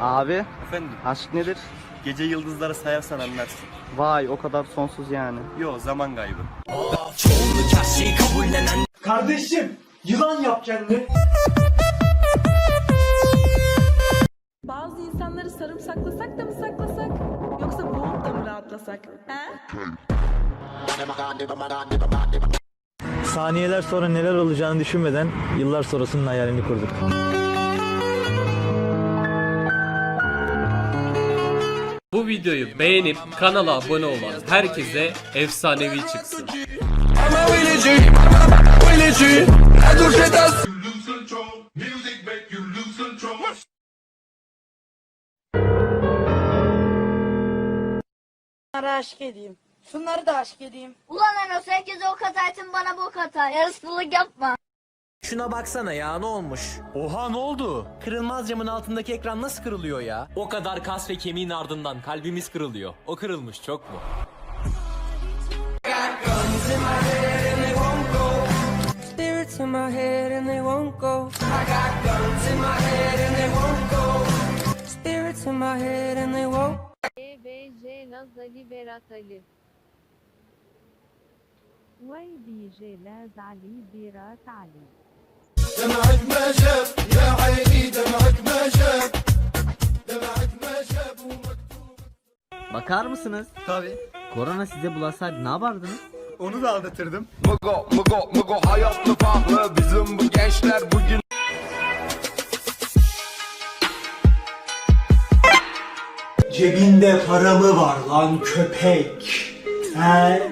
Abi Efendim, aşk nedir? gece yıldızları sayarsan anlarsın. Vay o kadar sonsuz yani. Yo, zaman kaybı. Kardeşim yılan yap kendini. Bazı insanları sarımsaklasak da mı saklasak? Yoksa boğup da mı rahatlasak? He? Saniyeler sonra neler olacağını düşünmeden yıllar sonrasının hayalini kurduk. Bu videoyu beğenip kanala abone olan herkese efsanevi çıksın. Şunları aşk edeyim. Şunları da aşk edeyim. Ulan Enos herkese ok atarsın bana bok atar. Yarısılık yapma. Şuna baksana ya ne olmuş? Oha ne oldu? Kırılmaz camın altındaki ekran nasıl kırılıyor ya? O kadar kas ve kemiğin ardından kalbimiz kırılıyor. O kırılmış çok mu? Spirits in my head and they won't go. I got guns in my head and they won't go. Spirits in my head and they won't. EBJ Nazali Berat Ali. YBJ Lazali Berat Ali. Bakar mısınız? Tabii. Korona size bulaşsaydı ne yapardınız? Onu da anlatırdım. Mugo mugo mugo hayatlı pahalı bizim bu gençler bugün. Cebinde para mı var lan köpek? He?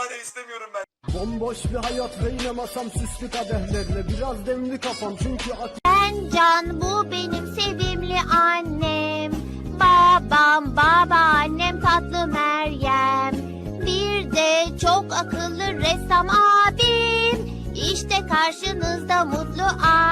Efsanevi istemiyorum ben. Bomboş bir hayat ve yine masam süslü kadehlerle biraz demli kafam çünkü Ben Can, bu benim sevimli annem. Babam, babaannem tatlı Meryem. Bir de çok akıllı ressam abim. İşte karşınızda mutlu ay.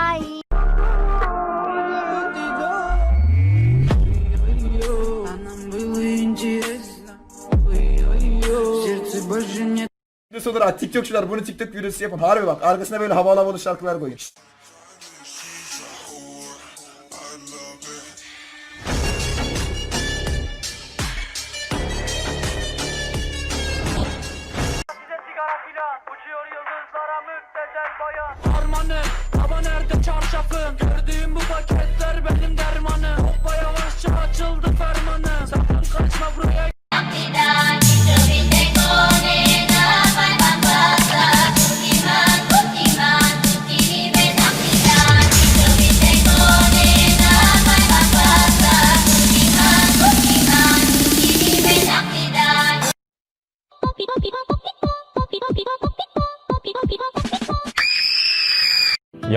Olur ha TikTokçular bunu TikTok videosu yapın. Harbi bak arkasına böyle havalı havalı şarkılar koyun.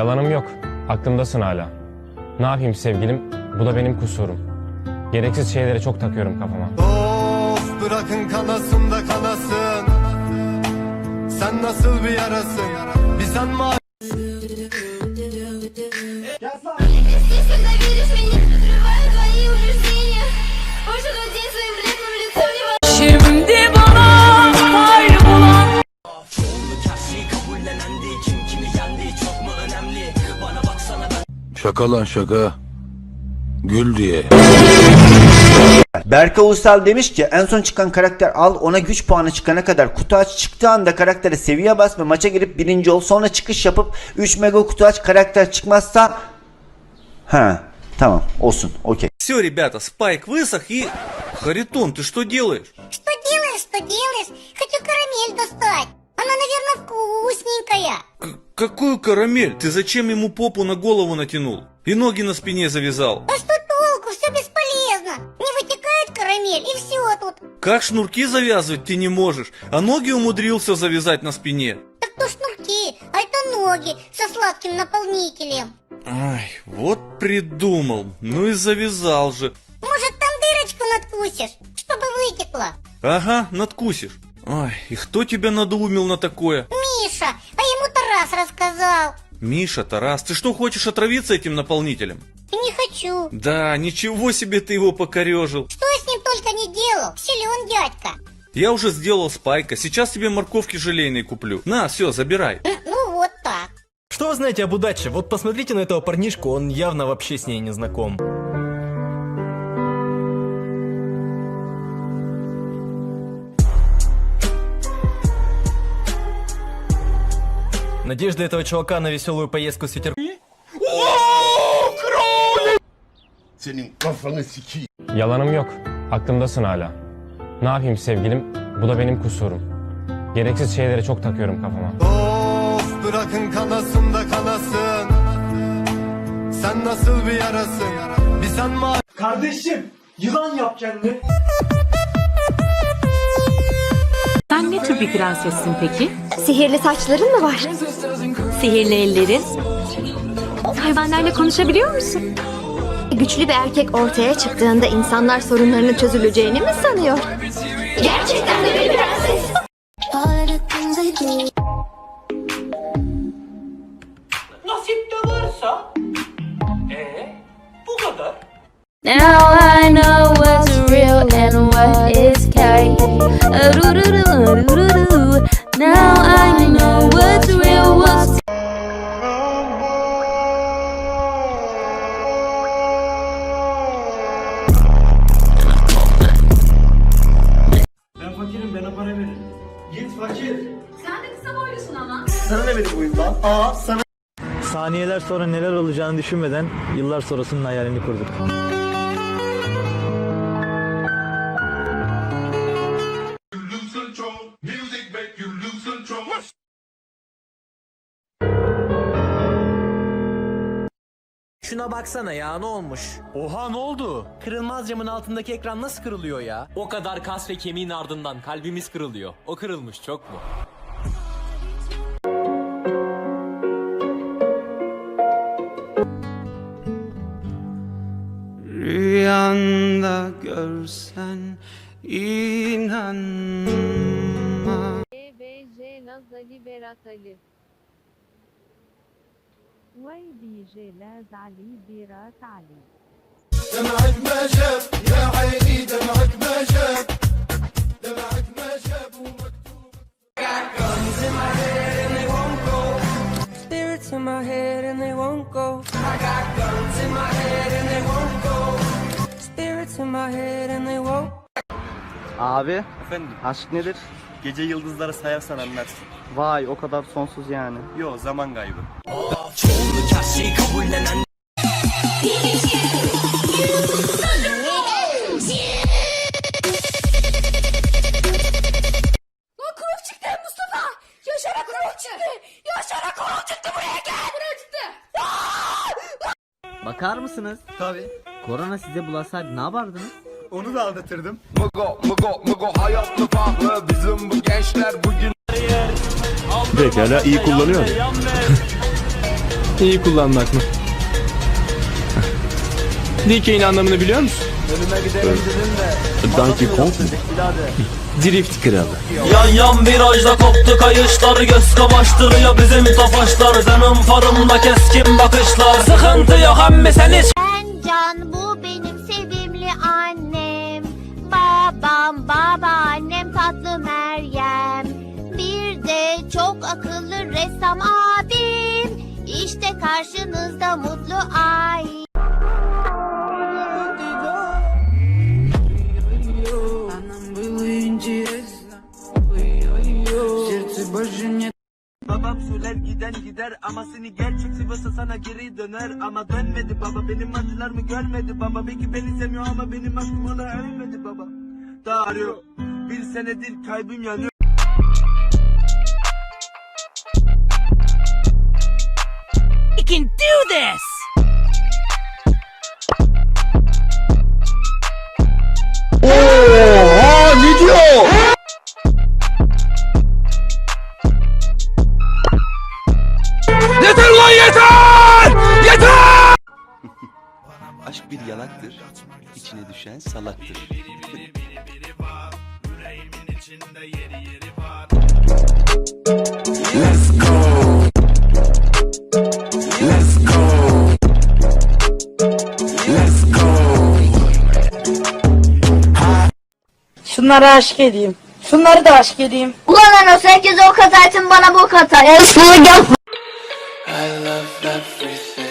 Yalanım yok. Aklımdasın hala. Ne yapayım sevgilim? Bu da benim kusurum. Gereksiz şeylere çok takıyorum kafama. Of bırakın kanasın da kanasın. Sen nasıl bir yarasın? Bir sen Şaka lan şaka. Gül diye. Berke Uysal demiş ki en son çıkan karakter al ona güç puanı çıkana kadar kutu aç çıktığı anda karaktere seviye bas ve maça girip birinci ol sonra çıkış yapıp 3 mega kutu aç karakter çıkmazsa Ha tamam olsun okey. Все, ребята, спайк высох и... Харитон, ты что делаешь? Что делаешь, что делаешь? Хочу карамель достать. Она, наверное, вкусненькая. Какую карамель? Ты зачем ему попу на голову натянул? И ноги на спине завязал? А что толку? Все бесполезно. Не вытекает карамель, и все тут. Как шнурки завязывать ты не можешь, а ноги умудрился завязать на спине? Так то шнурки, а это ноги со сладким наполнителем. Ай, вот придумал. Ну и завязал же. Может, там дырочку надкусишь, чтобы вытекло? Ага, надкусишь. Ай, и кто тебя надоумил на такое? Миша, а ему Тарас рассказал. Миша, Тарас, ты что, хочешь отравиться этим наполнителем? Не хочу. Да, ничего себе ты его покорежил. Что я с ним только не делал? Силен дядька. Я уже сделал спайка, сейчас тебе морковки желейные куплю. На, все, забирай. Ну вот так. Что вы знаете об удаче? Вот посмотрите на этого парнишку, он явно вообще с ней не знаком. Надежда этого чувака на веселую поездку с ветерком. Yalanım yok. Aklımdasın hala. Ne yapayım sevgilim? Bu da benim kusurum. Gereksiz şeylere çok takıyorum kafama. Of bırakın kanasın da kanasın. Sen nasıl bir yarasın? Bir sen mi Sen ne tür bir prensessin peki? Sihirli saçların mı var? Sihirli ellerin? Hayvanlarla konuşabiliyor musun? Güçlü bir erkek ortaya çıktığında insanlar sorunlarının çözüleceğini mi sanıyor? Gerçekten de bir prenses. Now I know what's real and what is fake. Now I know what's real, what's Saniyeler sonra neler olacağını düşünmeden yıllar sonrasının hayalini kurduk. Şuna baksana ya ne olmuş? Oha ne oldu? Kırılmaz camın altındaki ekran nasıl kırılıyor ya? O kadar kas ve kemiğin ardından kalbimiz kırılıyor. O kırılmış çok mu? Rüyanda görsen inanma. EBJ Nazali Berat Ali. YBJ Lazali Berat Ali. Spirits in my head and they won't go. I got guns in my head and they won't go. Spirits in my head and they won't. Abi Efendim aşk nedir? Gece yıldızları sayarsan anlarsın. Vay o kadar sonsuz yani. Yo zaman kaybı. Kuruk çıktı Mustafa! Yaşara kuruk çıktı! Yaşara kuruk çıktı buraya gel! Kuruk çıktı! Bakar mısınız? Tabi. Korona size bulaşsaydı ne yapardınız? Onu da aldatırdım. Pekala iyi kullanıyor. iyi kullanmak mı? DK'nin anlamını biliyor musun? Donkey Kong mu? Drift kralı. Yan yan virajda koptu kayışlar Göz kamaştırıyor bizim tofaşlar Benim farımda keskin bakışlar Sıkıntı yok emmi sen hiç Babam, babaannem tatlı Meryem. Bir de çok akıllı ressam abim. İşte karşınızda mutlu ay. Babam söyler giden gider ama seni gerçek Sivas'a sana geri döner ama dönmedi baba benim acılarımı görmedi baba belki beni sevmiyor ama benim aşkım ona ölmedi baba daha arıyor bir senedir kalbim yanıyor. Can do this! Aşk bir yalaktır. İçine düşen salaktır. Şunlara aşk edeyim. Şunları da aşk edeyim. Ulan Enos herkese o katarsın bana bu katar. Esnılık yapma. I love everything.